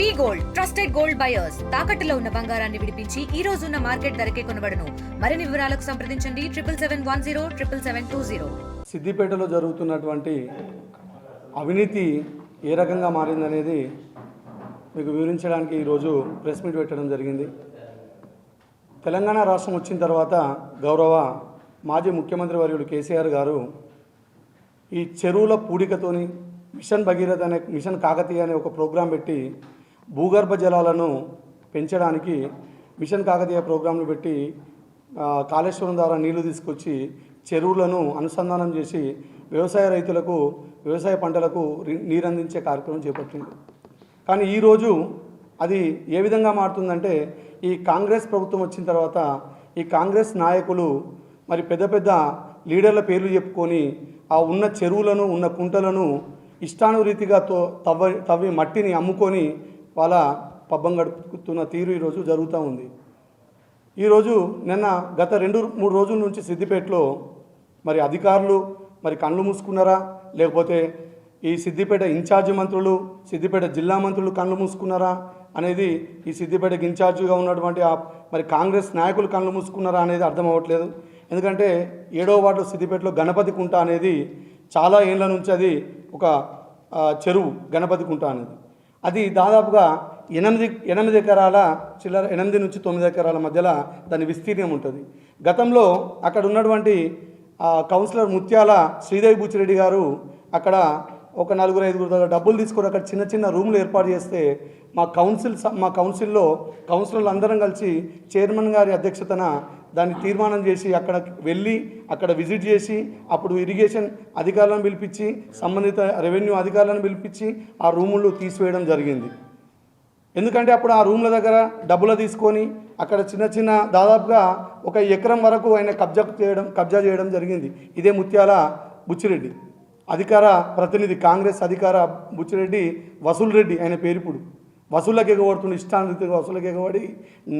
V gold trusted gold buyers. తాకట్టులో ఉన్న బంగారాన్ని విడిపించి ఈ రోజు ఉన్న మార్కెట్ ధరకే కొనబడను. మరిన్ని వివరాలకు సంప్రదించండి. Triple seven one zero triple seven two zero. సిద్దిపేటలో జరుగుతున్నటువంటి అవినీతి ఏ రకంగా మారిందనేది మీకు వివరించడానికి ఈరోజు ప్రెస్ మీట్ పెట్టడం జరిగింది. తెలంగాణ రాష్ట్రం వచ్చిన తర్వాత గౌరవ మాజీ ముఖ్యమంత్రి వర్యులు కేసీఆర్ గారు ఈ చెరువుల పూడికతోని మిషన్ భగీరథ అనే మిషన్ కాకతీయ అనే ఒక ప్రోగ్రాం పెట్టి భూగర్భ జలాలను పెంచడానికి మిషన్ కాకతీయ ప్రోగ్రాంలు పెట్టి కాళేశ్వరం ద్వారా నీళ్ళు తీసుకొచ్చి చెరువులను అనుసంధానం చేసి వ్యవసాయ రైతులకు వ్యవసాయ పంటలకు నీరందించే కార్యక్రమం చేపట్టింది. కానీ ఈరోజు అది ఏ విధంగా మారుతుందంటే ఈ కాంగ్రెస్ ప్రభుత్వం వచ్చిన తర్వాత ఈ కాంగ్రెస్ నాయకులు మరి పెద్ద పెద్ద లీడర్ల పేర్లు చెప్పుకొని ఆ ఉన్న చెరువులను ఉన్న కుంటలను ఇష్టానురీతిగా తో తవ్వ తవ్వి మట్టిని అమ్ముకొని వాళ్ళ పబ్బం గడుపుతున్న తీరు ఈరోజు జరుగుతూ ఉంది. ఈరోజు నిన్న గత రెండు మూడు రోజుల నుంచి సిద్దిపేటలో మరి అధికారులు మరి కళ్ళు మూసుకున్నారా? లేకపోతే ఈ సిద్దిపేట ఇన్ఛార్జి మంత్రులు సిద్దిపేట జిల్లా మంత్రులు కళ్ళు మూసుకున్నారా? అనేది ఈ సిద్దిపేటకి ఇన్ఛార్జిగా ఉన్నటువంటి ఆ మరి కాంగ్రెస్ నాయకులు కళ్ళు మూసుకున్నారా అనేది అర్థం అవ్వట్లేదు. ఎందుకంటే ఏడో వార్డు సిద్దిపేటలో గణపతి కుంట అనేది చాలా ఏళ్ళ నుంచి అది ఒక చెరువు గణపతి కుంట అనేది. అది దాదాపుగా ఎనిమిది ఎనిమిది ఎకరాల చిల్లర ఎనిమిది నుంచి తొమ్మిది ఎకరాల మధ్యలో దాని విస్తీర్ణం ఉంటుంది. గతంలో అక్కడ ఉన్నటువంటి కౌన్సిలర్ ముత్యాల శ్రీదేవి బుచ్చిరెడ్డి గారు అక్కడ ఒక నలుగురు ఐదుగురు దగ్గర డబ్బులు తీసుకొని అక్కడ చిన్న చిన్న రూములు ఏర్పాటు చేస్తే మా కౌన్సిల్ మా కౌన్సిల్లో కౌన్సిలర్లు అందరం కలిసి చైర్మన్ గారి అధ్యక్షతన దాన్ని తీర్మానం చేసి అక్కడ వెళ్ళి అక్కడ విజిట్ చేసి అప్పుడు ఇరిగేషన్ అధికారులను పిలిపించి సంబంధిత రెవెన్యూ అధికారులను పిలిపించి ఆ రూములు తీసివేయడం జరిగింది. ఎందుకంటే అప్పుడు ఆ రూమ్ల దగ్గర డబ్బులు తీసుకొని అక్కడ చిన్న చిన్న దాదాపుగా ఒక ఎకరం వరకు ఆయన కబ్జా చేయడం కబ్జా చేయడం జరిగింది. ఇదే ముత్యాల బుచ్చిరెడ్డి. అధికార ప్రతినిధి కాంగ్రెస్ అధికార బుచ్చిరెడ్డి వసూల్ రెడ్డి ఆయన పేరుపుడు వసూళ్ళకి ఎగబడుతుండు ఇష్టానికి వసూళ్ళకి ఎగబడి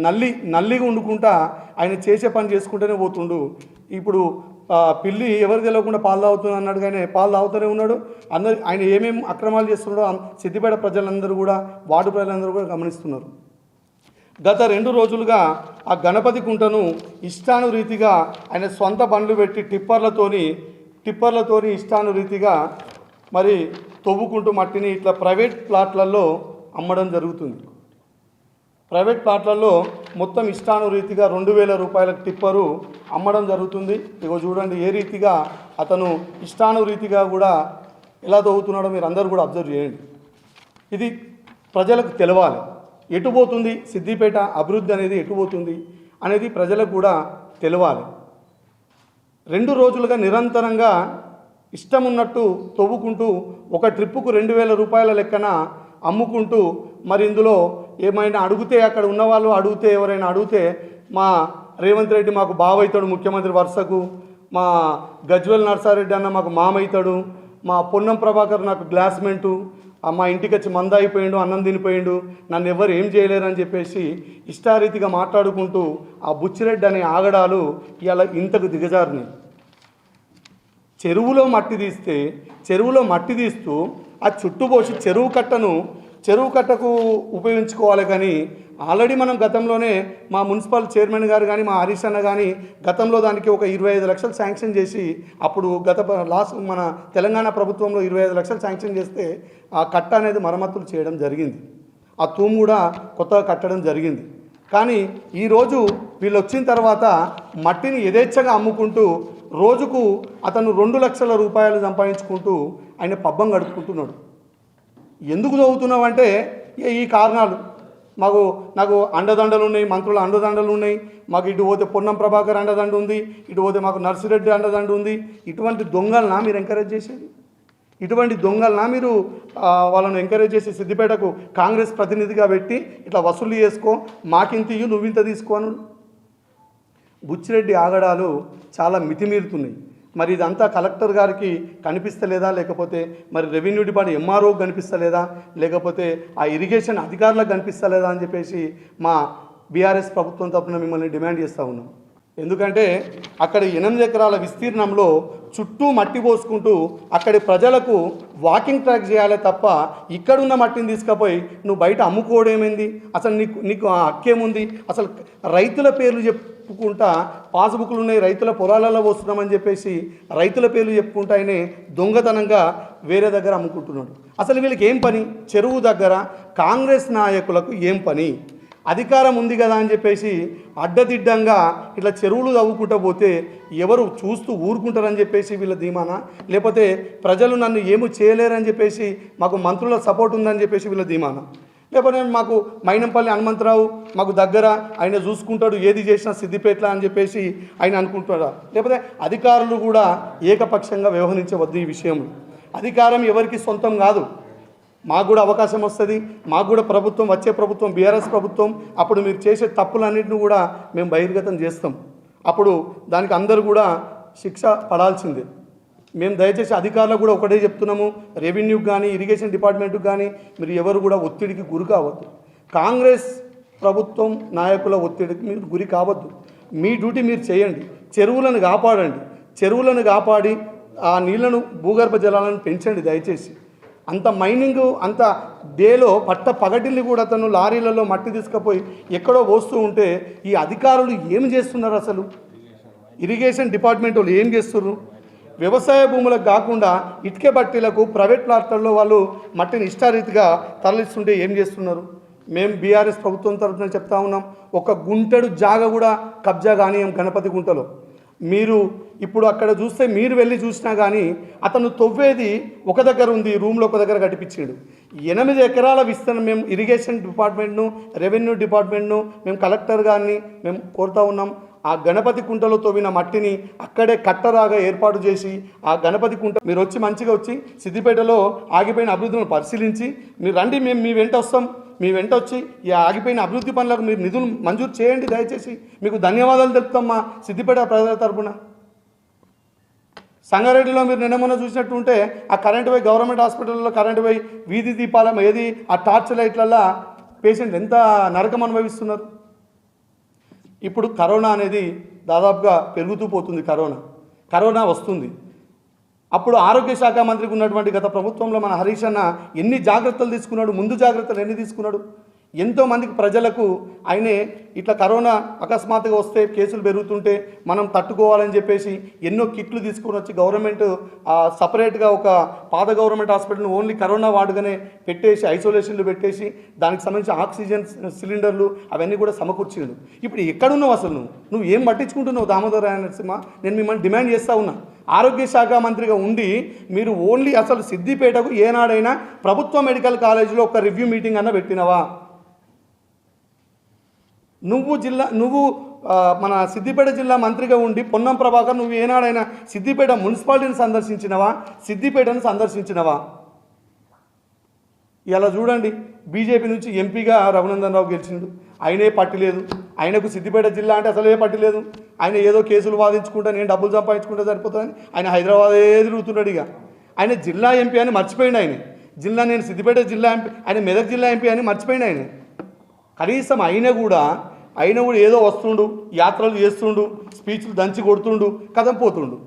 నల్లి నల్లిగా వండుకుంటా ఆయన చేసే పని చేసుకుంటూనే పోతుండు. ఇప్పుడు పిల్లి ఎవరు తెలియకుండా పాలు తాగుతుంది అన్నాడు కానీ పాలు తాగుతూనే ఉన్నాడు. అందరు ఆయన ఏమేమి అక్రమాలు చేస్తున్నాడో సిద్దిపేట ప్రజలందరూ కూడా వార్డు ప్రజలందరూ కూడా గమనిస్తున్నారు. గత రెండు రోజులుగా ఆ గణపతి కుంటను ఇష్టానురీతిగా ఆయన సొంత బండ్లు పెట్టి టిప్పర్లతోని టిప్పర్లతోని ఇష్టానురీతిగా మరి తవ్వుకుంటూ మట్టిని ఇట్లా ప్రైవేట్ ప్లాట్లలో అమ్మడం జరుగుతుంది. ప్రైవేట్ ప్లాట్లలో మొత్తం ఇష్టానురీతిగా రెండు వేల రూపాయల టిప్పరు అమ్మడం జరుగుతుంది. ఇగో చూడండి ఏ రీతిగా అతను ఇష్టానురీతిగా కూడా ఎలా తవ్వుతున్నాడో మీరు అందరూ కూడా అబ్జర్వ్ చేయండి. ఇది ప్రజలకు తెలవాలి. ఎటు పోతుంది? సిద్దిపేట అభివృద్ధి అనేది ఎటు పోతుంది అనేది ప్రజలకు కూడా తెలవాలి. రెండు రోజులుగా నిరంతరంగా ఇష్టం ఉన్నట్టు తవ్వుకుంటూ ఒక ట్రిప్పుకు రెండు వేల రూపాయల లెక్కన అమ్ముకుంటూ మరి ఇందులో ఏమైనా అడిగితే అక్కడ ఉన్నవాళ్ళు అడిగితే ఎవరైనా అడిగితే మా రేవంత్ రెడ్డి మాకు బావైతాడు ముఖ్యమంత్రి వరుసకు. మా గజ్వల్ నర్సారెడ్డి అన్న మాకు మామవుతాడు మా పొన్నం ప్రభాకర్ నాకు గ్లాస్మెంటు మా ఇంటికి వచ్చి మంద అయిపోయిండు అన్నం తినిపోయిండు. నన్ను ఎవరు ఏం చేయలేరని చెప్పేసి ఇష్టారీతిగా మాట్లాడుకుంటూ ఆ బుచ్చిరెడ్డి అనే ఆగడాలు ఇవాళ ఇంతకు దిగజారినాయి. చెరువులో మట్టి తీస్తే చెరువులో మట్టి తీస్తూ ఆ చుట్టుపోసి చెరువు కట్టను చెరువు కట్టకు ఉపయోగించుకోవాలి కానీ ఆల్రెడీ మనం గతంలోనే మా మున్సిపల్ చైర్మన్ గారు కానీ మా హరీష్ అన్న కానీ గతంలో దానికి ఒక ఇరవై ఐదు లక్షలు శాంక్షన్ చేసి అప్పుడు గత లాస్ట్ మన తెలంగాణ ప్రభుత్వంలో ఇరవై ఐదు లక్షలు శాంక్షన్ చేస్తే ఆ కట్ట అనేది మరమ్మతులు చేయడం జరిగింది. ఆ తూము కూడా కొత్తగా కట్టడం జరిగింది. కానీ ఈరోజు వీళ్ళు వచ్చిన తర్వాత మట్టిని యథేచ్ఛగా అమ్ముకుంటూ రోజుకు అతను రెండు లక్షల రూపాయలు సంపాదించుకుంటూ ఆయన పబ్బం గడుపుకుంటున్నాడు. ఎందుకు చదువుతున్నావు అంటే ఈ- ఈ కారణాలు. మాకు నాకు అండదండలు ఉన్నాయి మంత్రుల అండదండలు ఉన్నాయి మాకు ఇటు పోతే పొన్నం ప్రభాకర్ అండదండ ఉంది ఇటు పోతే మాకు నర్సిరెడ్డి అండదండ ఉంది. ఇటువంటి దొంగలనా మీరు ఎంకరేజ్ చేసేది? ఇటువంటి దొంగలనా మీరు వాళ్ళను ఎంకరేజ్ చేసి సిద్దిపేటకు కాంగ్రెస్ ప్రతినిధిగా పెట్టి ఇట్లా వసూలు చేసుకో మాకింత ఇయ్యు నువ్వింత తీసుకోను బుచ్చిరెడ్డి ఆగడాలు చాలా మితిమీరుతున్నాయి. మరి ఇదంతా కలెక్టర్ గారికి కనిపిస్తలేదా? లేకపోతే మరి రెవెన్యూ డిపార్ట్మెంట్ ఎంఆర్ఓ కనిపిస్తలేదా? లేకపోతే ఆ ఇరిగేషన్ అధికారులకు కనిపిస్తలేదా అని చెప్పేసి మా బీఆర్ఎస్ ప్రభుత్వం తరపున మిమ్మల్ని డిమాండ్ చేస్తూ ఉన్నాం. ఎందుకంటే అక్కడ ఎనిమిది ఎకరాల విస్తీర్ణంలో చుట్టూ మట్టి పోసుకుంటూ అక్కడి ప్రజలకు వాకింగ్ ట్రాక్ చేయాలి తప్ప ఇక్కడున్న మట్టిని తీసుకుపోయి నువ్వు బయట అమ్ముకోవడమేంది అసలు నీకు నీకు ఆ హక్కేముంది అసలు రైతుల పేర్లు చెప్పుకుంటా పాస్బుక్లు ఉన్నాయి రైతుల పొలాలలో పోస్తున్నామని చెప్పేసి రైతుల పేర్లు చెప్పుకుంటా ఆయనే దొంగతనంగా వేరే దగ్గర అమ్ముకుంటున్నాడు. అసలు వీళ్ళకి ఏం పని? చెరువు దగ్గర కాంగ్రెస్ నాయకులకు ఏం పని? అధికారం ఉంది కదా అని చెప్పేసి అడ్డదిడ్డంగా ఇట్లా చెరువులు తవ్వుకుంటూ పోతే ఎవరు చూస్తూ ఊరుకుంటారని చెప్పేసి వీళ్ళ ధీమాన? లేకపోతే ప్రజలు నన్ను ఏమి చేయలేరని చెప్పేసి మాకు మంత్రుల సపోర్ట్ ఉందని చెప్పేసి వీళ్ళ ధీమాన? లేకపోతే మాకు మైనంపల్లి హనుమంతరావు మాకు దగ్గర ఆయన చూసుకుంటాడు ఏది చేసినా సిద్దిపేట అని చెప్పేసి ఆయన అనుకుంటాడా? లేకపోతే అధికారులు కూడా ఏకపక్షంగా వ్యవహరించవద్దు ఈ విషయంలో. అధికారం ఎవరికి సొంతం కాదు. మాకు కూడా అవకాశం వస్తుంది. మాకు కూడా ప్రభుత్వం వచ్చే ప్రభుత్వం బీఆర్ఎస్ ప్రభుత్వం అప్పుడు మీరు చేసే తప్పులన్నింటిని కూడా మేము బహిర్గతం చేస్తాం. అప్పుడు దానికి అందరూ కూడా శిక్ష పడాల్సిందే. మేము దయచేసి అధికారులకు కూడా ఒకటే చెప్తున్నాము. రెవెన్యూకి కానీ ఇరిగేషన్ డిపార్ట్మెంట్కి కానీ మీరు ఎవరు కూడా ఒత్తిడికి గురి కావద్దు. కాంగ్రెస్ ప్రభుత్వం నాయకుల ఒత్తిడికి మీరు గురి కావద్దు. మీ డ్యూటీ మీరు చేయండి. చెరువులను కాపాడండి. చెరువులను కాపాడి ఆ నీళ్ళను భూగర్భ జలాలను పెంచండి దయచేసి. అంత మైనింగ్ అంత డేలో పట్ట పగటిల్ని కూడా అతను లారీలలో మట్టి తీసుకుపోయి ఎక్కడో పోస్తూ ఉంటే ఈ అధికారులు ఏం చేస్తున్నారు అసలు? ఇరిగేషన్ డిపార్ట్మెంట్ వాళ్ళు ఏం చేస్తున్నారు వ్యవసాయ భూములకు కాకుండా ఇటుక బట్టీలకు ప్రైవేట్ ప్లాట్లలో వాళ్ళు మట్టిని ఇష్టారీతిగా తరలిస్తుంటే ఏం చేస్తున్నారు? మేము బీఆర్ఎస్ ప్రభుత్వం తరఫున చెప్తా ఉన్నాం ఒక గుంటెడు జాగ కూడా కబ్జా కానీయం గణపతి గుంటలో. మీరు ఇప్పుడు అక్కడ చూస్తే మీరు వెళ్ళి చూసినా కానీ అతను తొవ్వేది ఒక దగ్గర ఉంది రూమ్లో ఒక దగ్గర కట్టిపించాడు ఎనిమిది ఎకరాల విస్తరణ మేము ఇరిగేషన్ డిపార్ట్మెంట్ను రెవెన్యూ డిపార్ట్మెంట్ను మేము కలెక్టర్ గారిని మేము కోరుతా ఉన్నాం. ఆ గణపతి కుంటలో తవ్విన మట్టిని అక్కడే కట్టరాగా ఏర్పాటు చేసి ఆ గణపతి కుంట మీరు వచ్చి మంచిగా వచ్చి సిద్దిపేటలో ఆగిపోయిన అభివృద్ధిని పరిశీలించి మీరు రండి మేము మీ వెంట వస్తాం. మీ వెంట వచ్చి ఈ ఆగిపోయిన అభివృద్ధి పనులకు మీరు నిధులు మంజూరు చేయండి దయచేసి. మీకు ధన్యవాదాలు తెలుపుతాం మా సిద్దిపేట ప్రజల తరపున. సంగారెడ్డిలో మీరు నిన్న చూసినట్టు ఉంటే ఆ కరెంట్ పోయి గవర్నమెంట్ హాస్పిటల్లో కరెంటు పోయి వీధి దీపాల ఏది ఆ టార్చ్ లైట్లల్లో పేషెంట్ ఎంత నరకం అనుభవిస్తున్నారు? ఇప్పుడు కరోనా అనేది దాదాపుగా పెరుగుతూ పోతుంది కరోనా. కరోనా వస్తుంది. అప్పుడు ఆరోగ్య శాఖ మంత్రికి ఉన్నటువంటి గత ప్రభుత్వంలో మన హరీష్ అన్న ఎన్ని జాగ్రత్తలు తీసుకున్నాడు ముందు జాగ్రత్తలు ఎన్ని తీసుకున్నాడు? ఎంతోమందికి ప్రజలకు ఆయనే ఇట్లా కరోనా అకస్మాత్తుగా వస్తే కేసులు పెరుగుతుంటే మనం తట్టుకోవాలని చెప్పేసి ఎన్నో కిట్లు తీసుకుని వచ్చి గవర్నమెంట్ సపరేట్గా ఒక పాత గవర్నమెంట్ హాస్పిటల్ని ఓన్లీ కరోనా వార్డుగానే పెట్టేసి ఐసోలేషన్లు పెట్టేసి దానికి సంబంధించి ఆక్సిజన్ సిలిండర్లు అవన్నీ కూడా సమకూర్చినాడు. ఇప్పుడు ఎక్కడున్నావు అసలు నువ్వు? నువ్వు ఏం పట్టించుకుంటున్నావు దామోదర నరసింహ? నేను మిమ్మల్ని డిమాండ్ చేస్తూ ఉన్నా. ఆరోగ్య శాఖ మంత్రిగా ఉండి మీరు ఓన్లీ అసలు సిద్దిపేటకు ఏనాడైనా ప్రభుత్వ మెడికల్ కాలేజీలో ఒక రివ్యూ మీటింగ్ అన్న పెట్టినవా? నువ్వు జిల్లా నువ్వు మన సిద్దిపేట జిల్లా మంత్రిగా ఉండి పొన్నం ప్రభాకర్ నువ్వు ఏనాడైనా సిద్దిపేట మున్సిపాలిటీని సందర్శించినవా? సిద్దిపేటను సందర్శించినవా? ఇలా చూడండి. బీజేపీ నుంచి ఎంపీగా రఘునందన్ రావు గెలిచిండు. ఆయనే పట్టి లేదు. ఆయనకు సిద్దిపేట జిల్లా అంటే అసలే పట్టి లేదు. ఆయన ఏదో కేసులు వాదించుకుంటా నేను డబ్బులు సంపాదించుకుంటే సరిపోతుందని ఆయన హైదరాబాదే తిరుగుతున్నాడు ఇక. ఆయన జిల్లా ఎంపీ అని మర్చిపోయింది ఆయన. జిల్లా నేను సిద్దిపేట జిల్లా ఎంపీ ఆయన మెదక్ జిల్లా ఎంపీ అని మర్చిపోయింది ఆయన. కనీసం అయినా కూడా అయిన కూడా ఏదో వస్తుండు యాత్రలు చేస్తుండు స్పీచ్లు దంచి కొడుతుండు కథం పోతుండు.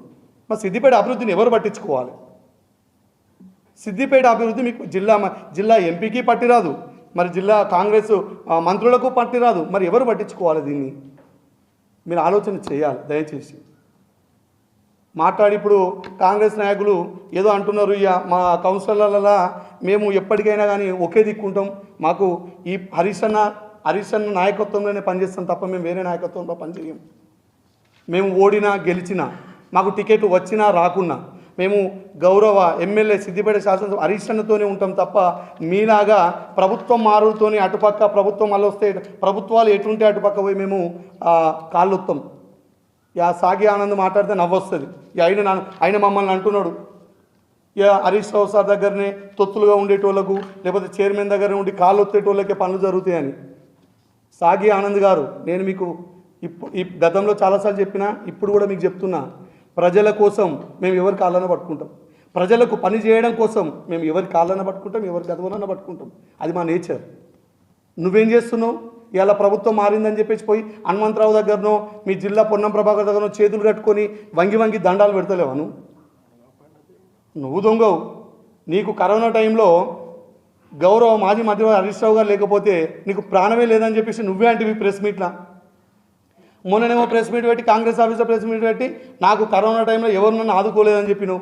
మా సిద్దిపేట అభివృద్ధిని ఎవరు పట్టించుకోవాలి? సిద్దిపేట అభివృద్ధి మీకు జిల్లా జిల్లా ఎంపీకి పట్టిరాదు. మరి జిల్లా కాంగ్రెస్ మంత్రులకు పట్టి రాదు. మరి ఎవరు పట్టించుకోవాలి దీన్ని? మీరు ఆలోచన చేయాలి దయచేసి. మాట్లాడి ఇప్పుడు కాంగ్రెస్ నాయకులు ఏదో అంటున్నారు ఇక మా కౌన్సిలర్ల మేము ఎప్పటికైనా కానీ ఒకే దిక్కుంటాం మాకు ఈ హరిసన్న హరిసన్న నాయకత్వంలోనే పనిచేస్తాం తప్ప మేము వేరే నాయకత్వంలో పనిచేయం. మేము ఓడినా గెలిచినా మాకు టికెట్ వచ్చినా రాకున్నా మేము గౌరవ ఎమ్మెల్యే సిద్దిపేట శాసనసభ హరీష్ ఉంటాం తప్ప మీలాగా ప్రభుత్వం మారుతోని అటుపక్క ప్రభుత్వం మళ్ళీ వస్తే ప్రభుత్వాలు ఎటుంటే అటుపక్క పోయి మేము కాళ్ళొత్తాం. యా సాగి ఆనంద్ మాట్లాడితే నవ్వొస్తుంది. ఆయన ఆయన మమ్మల్ని అంటున్నాడు. ఇక హరీష్ రావు సార్ దగ్గరనే తొత్తులుగా ఉండేటోళ్ళకు లేకపోతే చైర్మన్ దగ్గర ఉండి కాళ్ళు ఒత్తేటోళ్ళకే పనులు జరుగుతాయని. సాగి ఆనంద్ గారు నేను మీకు ఇప్పుడు ఈ గతంలో చాలాసార్లు చెప్పినా ఇప్పుడు కూడా మీకు చెప్తున్నా. ప్రజల కోసం మేము ఎవరి కాళ్ళన పట్టుకుంటాం. ప్రజలకు పని చేయడం కోసం మేము ఎవరి కాళ్ళన పట్టుకుంటాం ఎవరి గదవలన పట్టుకుంటాం. అది మా నేచర్. నువ్వేం చేస్తున్నావు? ఇలా ప్రభుత్వం మారిందని చెప్పేసి పోయి హనుమంతరావు దగ్గరనో మీ జిల్లా పొన్నం ప్రభాకర్ దగ్గరనో చేతులు కట్టుకొని వంగి వంగి దండాలు పెడతలేవా నువ్వు? నువ్వు దొంగవు. నీకు కరోనా టైంలో గౌరవ మాజీ మంత్రి హరీష్ రావు గారు లేకపోతే నీకు ప్రాణమే లేదని చెప్పేసి నువ్వే అంటివి ప్రెస్ మీట్లా. మొన్ననేమో ప్రెస్ మీట్ పెట్టి కాంగ్రెస్ ఆఫీసర్ ప్రెస్ మీట్ పెట్టి నాకు కరోనా టైంలో ఎవరు నన్ను ఆదుకోలేదని చెప్పినావు.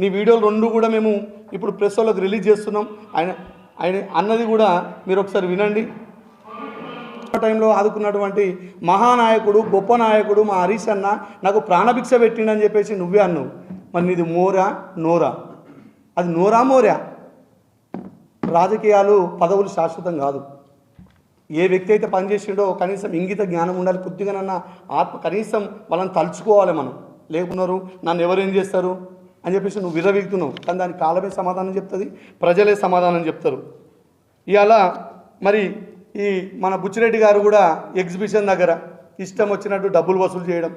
నీ వీడియోలు రెండు కూడా మేము ఇప్పుడు ప్రెస్ వాళ్ళకి రిలీజ్ చేస్తున్నాం. ఆయన ఆయన అన్నది కూడా మీరు ఒకసారి వినండి. ఆ టైంలో ఆదుకున్నటువంటి మహానాయకుడు గొప్ప నాయకుడు మా హరీష్ అన్న నాకు ప్రాణభిక్ష పెట్టిండని చెప్పేసి నువ్వే అన్నావు. మరి నీది మోరా నోరా? అది నోరా మోరా? రాజకీయాలు పదవులు శాశ్వతం కాదు. ఏ వ్యక్తి అయితే పనిచేసిండో కనీసం ఇంగిత జ్ఞానం ఉండాలి. కొద్దిగానన్నా ఆత్మ కనీసం వాళ్ళని తలుచుకోవాలి మనం. లేకున్నారు నన్ను ఎవరేం చేస్తారు? అని చెప్పేసి నువ్వు విరవీగుతున్నావు కానీ దానికి కాలమే సమాధానం చెప్తుంది ప్రజలే సమాధానం చెప్తారు. ఇవాళ మరి ఈ మన బుచ్చిరెడ్డి గారు కూడా ఎగ్జిబిషన్ దగ్గర ఇష్టం వచ్చినట్టు డబ్బులు వసూలు చేయడం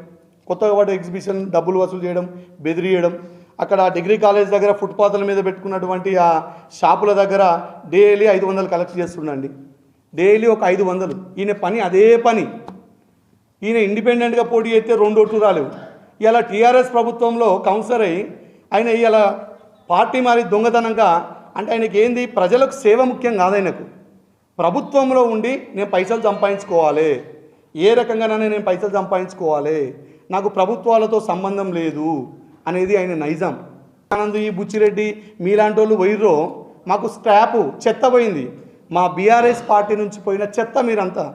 కొత్తగా పాటు ఎగ్జిబిషన్ డబ్బులు వసూలు చేయడం బెదిరియడం అక్కడ డిగ్రీ కాలేజ్ దగ్గర ఫుట్పాత్ల మీద పెట్టుకున్నటువంటి ఆ షాపుల దగ్గర డైలీ ఐదు వందలు కలెక్ట్ చేస్తుండండి. డైలీ ఒక ఐదు వందలు. ఈయన పని అదే పని. ఈయన ఇండిపెండెంట్గా పోటీ చేస్తే రెండు ఓట్లు రాలేవు. ఇలా టీఆర్ఎస్ ప్రభుత్వంలో కౌన్సిలర్ అయ్యి ఆయన ఇలా పార్టీ మారి దొంగతనంగా అంటే ఆయనకి ఏంది? ప్రజలకు సేవ ముఖ్యం కాదు ఆయనకు. ప్రభుత్వంలో ఉండి నేను పైసలు సంపాదించుకోవాలి. ఏ రకంగానైనా నేను పైసలు సంపాదించుకోవాలి. నాకు ప్రభుత్వాలతో సంబంధం లేదు అనేది ఆయన నైజం. ఆనంద్ ఈ బుచ్చిరెడ్డి మీలాంటి వాళ్ళు పోయిర్రో మాకు స్ట్రాపు చెత్త పోయింది. మా బీఆర్ఎస్ పార్టీ నుంచి పోయిన చెత్త మీరంతా.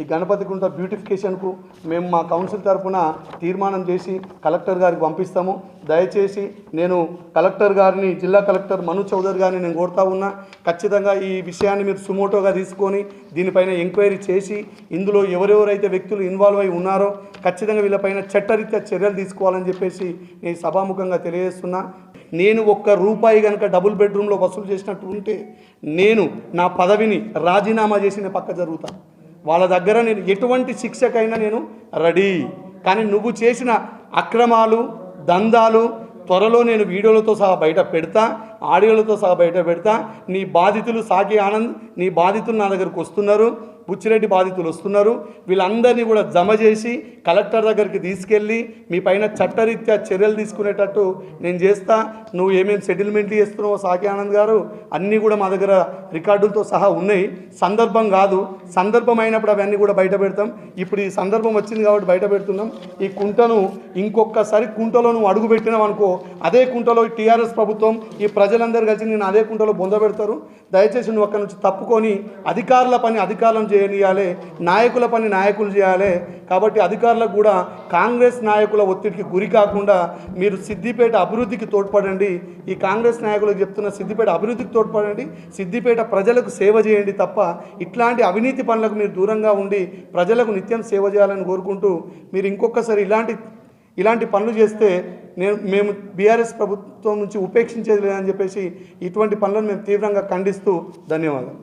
ఈ గణపతి గుంట బ్యూటిఫికేషన్కు మేము మా కౌన్సిల్ తరఫున తీర్మానం చేసి కలెక్టర్ గారికి పంపిస్తాము. దయచేసి నేను కలెక్టర్ గారిని జిల్లా కలెక్టర్ మను చౌదరి గారిని నేను కోరుతా ఉన్నా. ఖచ్చితంగా ఈ విషయాన్ని మీరు సుమోటోగా తీసుకొని దీనిపైన ఎంక్వైరీ చేసి ఇందులో ఎవరెవరైతే వ్యక్తులు ఇన్వాల్వ్ అయి ఉన్నారో ఖచ్చితంగా వీళ్ళపైన చట్టరీత్యా చర్యలు తీసుకోవాలని చెప్పేసి నేను సభాముఖంగా తెలియజేస్తున్నా. నేను ఒక్క రూపాయి కనుక డబుల్ బెడ్రూమ్లో వసూలు చేసినట్టు ఉంటే నేను నా పదవిని రాజీనామా చేసిన పక్క జరుగుతా. వాళ్ళ దగ్గర నేను ఎటువంటి శిక్షకైనా నేను రెడీ. కానీ నువ్వు చేసిన అక్రమాలు దందాలు త్వరలో నేను వీడియోలతో సహా బయట పెడతా ఆడియోలతో సహా బయట పెడతా. నీ బాధితులు సాకి ఆనంద్ నీ బాధితులు నా దగ్గరకు వస్తున్నారు. బుచ్చిరెడ్డి బాధితులు వస్తున్నారు. వీళ్ళందరినీ కూడా జమ చేసి కలెక్టర్ దగ్గరికి తీసుకెళ్ళి మీ పైన చట్టరీత్యా చర్యలు తీసుకునేటట్టు నేను చేస్తా. నువ్వు ఏమేమి సెటిల్మెంట్లు చేస్తున్నావో సాకి ఆనంద్ గారు అన్నీ కూడా మా దగ్గర రికార్డులతో సహా ఉన్నాయి. సందర్భం కాదు. సందర్భం అయినప్పుడు అవన్నీ కూడా బయట పెడతాం. ఇప్పుడు ఈ సందర్భం వచ్చింది కాబట్టి బయట పెడుతున్నాం. ఈ కుంటను ఇంకొకసారి కుంటలో నువ్వు అడుగు పెట్టినావు అనుకో అదే కుంటలో టీఆర్ఎస్ ప్రభుత్వం ఈ ప్రజలందరూ కలిసి నేను అదే కుంటలో బొంద పెడతారు. దయచేసి నువ్వు అక్కడ నుంచి తప్పుకొని అధికారుల పని అధికారులను చేయనియాలి నాయకుల పని నాయకులు చేయాలి. కాబట్టి అధికారులకు కూడా కాంగ్రెస్ నాయకుల ఒత్తిడికి గురి కాకుండా మీరు సిద్దిపేట అభివృద్ధికి తోడ్పడండి. ఈ కాంగ్రెస్ నాయకులకు చెప్తున్న సిద్దిపేట అభివృద్ధికి తోడ్పడండి. సిద్దిపేట ప్రజలకు సేవ చేయండి తప్ప ఇట్లాంటి అవినీతి పనులకు మీరు దూరంగా ఉండి ప్రజలకు నిత్యం సేవ చేయాలని కోరుకుంటూ మీరు ఇంకొకసారి ఇలాంటి ఇలాంటి పనులు చేస్తే నేను మేము బీఆర్ఎస్ ప్రభుత్వం నుంచి ఉపేక్షించేది లేదని చెప్పేసి ఇటువంటి పనులను మేము తీవ్రంగా ఖండిస్తూ ధన్యవాదాలు.